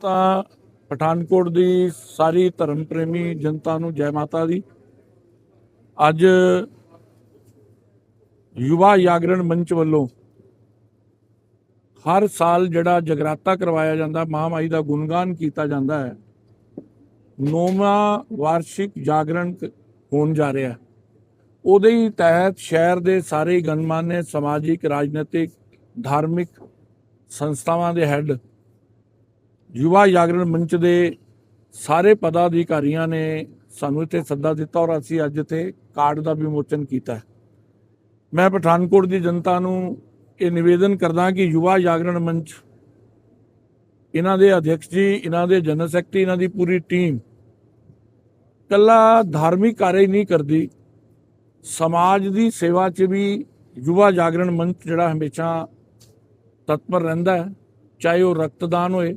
ਤਾਂ ਪਠਾਨਕੋਟ ਦੀ ਸਾਰੀ ਧਰਮ ਪ੍ਰੇਮੀ ਜਨਤਾ ਨੂੰ ਜੈ ਮਾਤਾ ਦੀ। ਅੱਜ ਯੁਵਾ ਜਾਗਰਣ ਮੰਚ ਵੱਲੋਂ ਹਰ ਸਾਲ ਜਿਹੜਾ ਜਗਰਾਤਾ ਕਰਵਾਇਆ ਜਾਂਦਾ ਮਹਾਮਾਈ ਦਾ ਗੁਣਗਾਨ ਕੀਤਾ ਜਾਂਦਾ ਹੈ। ਨੌਵਾਂ ਵਾਰਸ਼ਿਕ ਜਾਗਰਣ ਹੋਣ ਜਾ ਰਿਹਾ ਹੈ। ਉਹਦੇ ਹੀ ਤਹਿਤ ਸ਼ਹਿਰ ਦੇ ਸਾਰੇ ਗਣਮਾਨਿਆ ਸਮਾਜਿਕ, ਰਾਜਨੀਤਿਕ, ਧਾਰਮਿਕ ਸੰਸਥਾਵਾਂ ਦੇ ਹੈੱਡ ਯੁਵਾ ਜਾਗਰਣ ਮੰਚ ਦੇ ਸਾਰੇ ਪਦਾਧਿਕਾਰੀਆਂ ਨੇ ਸਾਨੂੰ ਇੱਥੇ ਸੱਦਾ ਦਿੱਤਾ ਔਰ ਅਸੀਂ ਅੱਜ ਇੱਥੇ ਕਾਰਡ ਦਾ ਵਿਮੋਚਨ ਕੀਤਾ ਮੈਂ ਪਠਾਨਕੋਟ ਦੀ ਜਨਤਾ ਨੂੰ ਇਹ ਨਿਵੇਦਨ ਕਰਦਾ ਕਿ ਯੁਵਾ ਜਾਗਰਣ ਮੰਚ, ਇਹਨਾਂ ਦੇ ਅਧਿਕਸ਼ ਜੀ, ਇਹਨਾਂ ਦੇ ਜਨਰਲ ਸੈਕਟਰੀ ਇਹਨਾਂ ਦੀ ਪੂਰੀ ਟੀਮ ਕੱਲਾ ਧਾਰਮਿਕ ਕਾਰਜ ਨਹੀਂ ਕਰਦੀ, ਸਮਾਜ ਦੀ ਸੇਵਾ 'ਚ ਵੀ ਯੁਵਾ ਜਾਗਰਣ ਮੰਚ ਜਿਹੜਾ ਹਮੇਸ਼ਾ ਤਤਪਰ ਰਹਿੰਦਾ ਹੈ, ਚਾਹੇ ਉਹ ਰਕਤਦਾਨ ਹੋਏ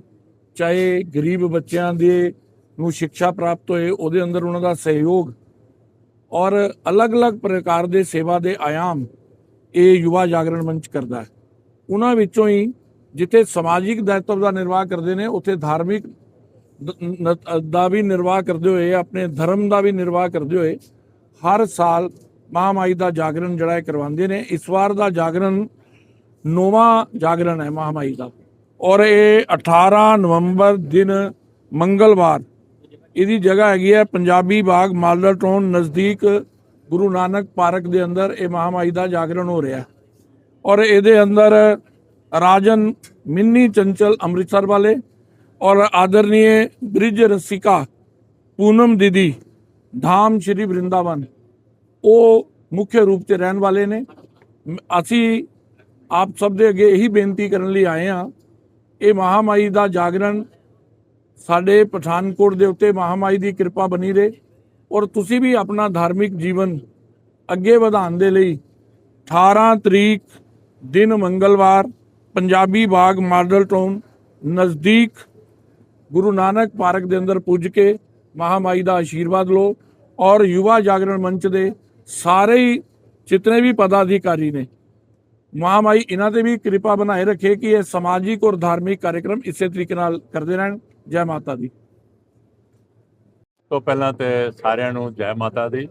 ਚਾਹੇ ਗਰੀਬ ਬੱਚਿਆਂ ਦੇ ਨੂੰ ਸਿੱਖਿਆ ਪ੍ਰਾਪਤ ਹੋਏ, ਉਹਦੇ ਅੰਦਰ ਉਹਨਾਂ ਦਾ ਸਹਿਯੋਗ ਔਰ ਅਲੱਗ-ਅਲੱਗ ਪ੍ਰਕਾਰ ਦੇ ਸੇਵਾ ਦੇ ਆਯਾਮ ਇਹ ਯੁਵਾ ਜਾਗਰਣ ਮੰਚ ਕਰਦਾ ਹੈ। ਉਹਨਾਂ ਵਿੱਚੋਂ ਹੀ ਜਿੱਥੇ ਸਮਾਜਿਕ ਦਾਇਤਵ ਦਾ ਨਿਰਵਾਹ ਕਰਦੇ ਨੇ, ਉੱਥੇ ਧਾਰਮਿਕ ਦਾ ਵੀ ਨਿਰਵਾਹ ਕਰਦੇ ਹੋਏ, ਆਪਣੇ ਧਰਮ ਦਾ ਵੀ ਨਿਰਵਾਹ ਕਰਦੇ ਹੋਏ ਹਰ ਸਾਲ ਮਹਾਮਾਈ ਦਾ ਜਾਗਰਣ ਜਿਹੜਾ ਇਹ ਕਰਵਾਉਂਦੇ ਨੇ। ਇਸ ਵਾਰ ਦਾ ਜਾਗਰਣ ਨੌਵਾਂ ਜਾਗਰਣ ਹੈ ਮਹਾਮਾਈ ਦਾ। ਔਰ ਇਹ 18 ਨਵੰਬਰ ਦਿਨ ਮੰਗਲਵਾਰ। ਇਹਦੀ ਜਗ੍ਹਾ ਹੈਗੀ ਹੈ ਪੰਜਾਬੀ ਬਾਗ ਮਾਲਰ ਟਾਊਨ ਨਜ਼ਦੀਕ ਗੁਰੂ ਨਾਨਕ ਪਾਰਕ ਦੇ ਅੰਦਰ ਇਹ ਮਹਾਮਾਈ ਦਾ ਜਾਗਰਣ ਹੋ ਰਿਹਾ। ਔਰ ਇਹਦੇ ਅੰਦਰ ਰਾਜਨ ਮਿੰਨੀ ਚੰਚਲ ਅੰਮ੍ਰਿਤਸਰ ਵਾਲੇ ਔਰ ਆਦਰਨੀय ਬ੍ਰਿਜ ਰਸਿਕਾ ਪੂਨਮ ਦੀਦੀ ਧਾਮ ਸ਼੍ਰੀ ਬ੍ਰਿੰਦਾਵਨ ਉਹ ਮੁੱਖ ਰੂਪ ਤੇ ਰਹਿਣ ਵਾਲੇ ਨੇ। ਅਸੀਂ ਆਪ ਸਭ ਦੇ ਅੱਗੇ ਇਹੀ ਬੇਨਤੀ ਕਰਨ ਲਈ ਆਏ ਹਾਂ ਇਹ ਮਹਾਮਾਈ ਦਾ ਜਾਗਰਣ ਸਾਡੇ ਪਠਾਨਕੋਟ ਦੇ ਉੱਤੇ ਮਹਾਮਾਈ ਦੀ ਕਿਰਪਾ ਬਣੀ ਰਹੇ ਔਰ ਤੁਸੀਂ ਵੀ ਆਪਣਾ ਧਾਰਮਿਕ ਜੀਵਨ ਅੱਗੇ ਵਧਾਉਣ ਦੇ ਲਈ 18 ਤਰੀਕ ਦਿਨ ਮੰਗਲਵਾਰ ਪੰਜਾਬੀ ਬਾਗ ਮਾਡਲ ਟਾਊਨ ਨਜ਼ਦੀਕ ਗੁਰੂ ਨਾਨਕ ਪਾਰਕ ਦੇ ਅੰਦਰ ਪੁੱਜ ਕੇ ਮਹਾਮਾਈ ਦਾ ਆਸ਼ੀਰਵਾਦ ਲਓ ਔਰ ਯੁਵਾ ਜਾਗਰਣ ਮੰਚ ਦੇ ਸਾਰੇ ਹੀ ਜਿਤਨੇ ਵੀ ਪਦਾਧਿਕਾਰੀ ਨੇ ਮਹਾਮਾਈ ਇਹਨਾਂ ਤੇ ਵੀ ਕਿਰਪਾ ਬਣਾਏ ਰੱਖੇ ਕਿ ਇਹ ਸਮਾਜਿਕ ਔਰ ਧਾਰਮਿਕ ਕਾਰਜਕ੍ਰਮ ਇਸੇ ਤਰੀਕੇ ਨਾਲ ਕਰਦੇ ਰਹਿਣ। ਜੈ ਮਾਤਾ ਦੀ। ਤੋਂ ਪਹਿਲਾਂ ਤੇ ਸਾਰਿਆਂ ਨੂੰ ਜੈ ਮਾਤਾ ਦੀ।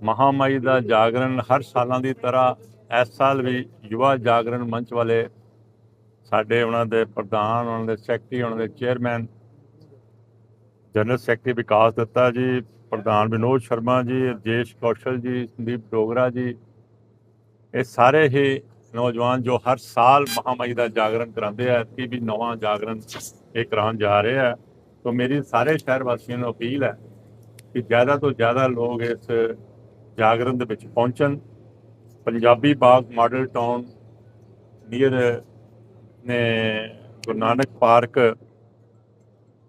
ਮਹਾਮਾਈ ਦਾ ਜਾਗਰਣ ਹਰ ਸਾਲਾਂ ਦੀ ਤਰ੍ਹਾਂ ਇਸ ਸਾਲ ਵੀ ਯੁਵਾ ਜਾਗਰਣ ਮੰਚ ਵਾਲੇ ਸਾਡੇ ਉਹਨਾਂ ਦੇ ਪ੍ਰਧਾਨ, ਉਹਨਾਂ ਦੇ ਸੈਕਟਰੀ, ਉਹਨਾਂ ਦੇ chairman, general secretary Vikas Datta ji, ਪ੍ਰਧਾਨ ਵਿਨੋਦ ਸ਼ਰਮਾ ਜੀ, ਜੇਸ਼ ਕੌਸ਼ਲ ਜੀ, ਸੰਦੀਪ ਡੋਗਰਾ ਜੀ ਇਹ ਸਾਰੇ ਹੀ ਨੌਜਵਾਨ ਜੋ ਹਰ ਸਾਲ ਮਹਾਮਾਈ ਦਾ ਜਾਗਰਣ ਕਰਾਉਂਦੇ ਆ ਕਿ ਵੀ ਨਵਾਂ ਜਾਗਰਣ ਇਹ ਕਰਾਉਣ ਜਾ ਰਹੇ ਆ। ਤੋਂ ਮੇਰੀ ਸਾਰੇ ਸ਼ਹਿਰ ਵਾਸੀਆਂ ਨੂੰ ਅਪੀਲ ਹੈ ਕਿ ਜ਼ਿਆਦਾ ਤੋਂ ਜ਼ਿਆਦਾ ਲੋਕ ਇਸ ਜਾਗਰਣ ਦੇ ਵਿੱਚ ਪਹੁੰਚਣ। Punjabi Bagh model town near ਨੇ ਗੁਰੂ ਨਾਨਕ ਪਾਰਕ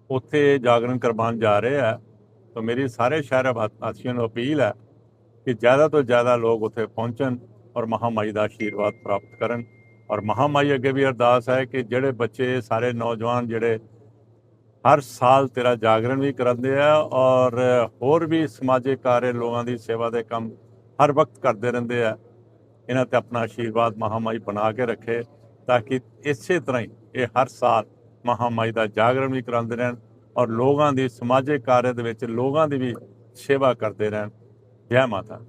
ਉੱਥੇ ਜਾਗਰਣ ਕਰਵਾਉਣ ਜਾ ਰਹੇ ਆ। ਤਾਂ ਮੇਰੀ ਸਾਰੇ ਸ਼ਹਿਰ ਵਾਸੀਆਂ ਨੂੰ ਅਪੀਲ ਹੈ ਕਿ ਜ਼ਿਆਦਾ ਤੋਂ ਜ਼ਿਆਦਾ ਲੋਕ ਉੱਥੇ ਪਹੁੰਚਣ। ਔਰ ਮਹਾਮਾਈ ਦਾ ਆਸ਼ੀਰਵਾਦ ਪ੍ਰਾਪਤ ਕਰਨ। ਔਰ ਮਹਾਮਾਈ ਅੱਗੇ ਵੀ ਅਰਦਾਸ ਹੈ ਕਿ ਜਿਹੜੇ ਬੱਚੇ, ਸਾਰੇ ਨੌਜਵਾਨ ਜਿਹੜੇ ਹਰ ਸਾਲ ਤੇਰਾ ਜਾਗਰਣ ਵੀ ਕਰਾਉਂਦੇ ਆ ਔਰ ਹੋਰ ਵੀ ਸਮਾਜਿਕ ਕਾਰਜ ਲੋਕਾਂ ਦੀ ਸੇਵਾ ਦੇ ਕੰਮ ਹਰ ਵਕਤ ਕਰਦੇ ਰਹਿੰਦੇ ਆ, ਇਹਨਾਂ ਤੇ ਆਪਣਾ ਆਸ਼ੀਰਵਾਦ ਮਹਾਮਾਈ ਬਣਾ ਕੇ ਰੱਖੇ ਤਾਂ ਕਿ ਇਸੇ ਤਰ੍ਹਾਂ ਹੀ ਇਹ ਹਰ ਸਾਲ ਮਹਾਮਾਈ ਦਾ ਜਾਗਰਣ ਵੀ ਕਰਾਉਂਦੇ ਰਹਿਣ ਔਰ ਲੋਕਾਂ ਦੀ ਸਮਾਜਿਕ ਕਾਰਜ ਦੇ ਵਿੱਚ ਲੋਕਾਂ ਦੀ ਵੀ ਸੇਵਾ ਕਰਦੇ ਰਹਿਣ। ਜੈ ਮਾਤਾ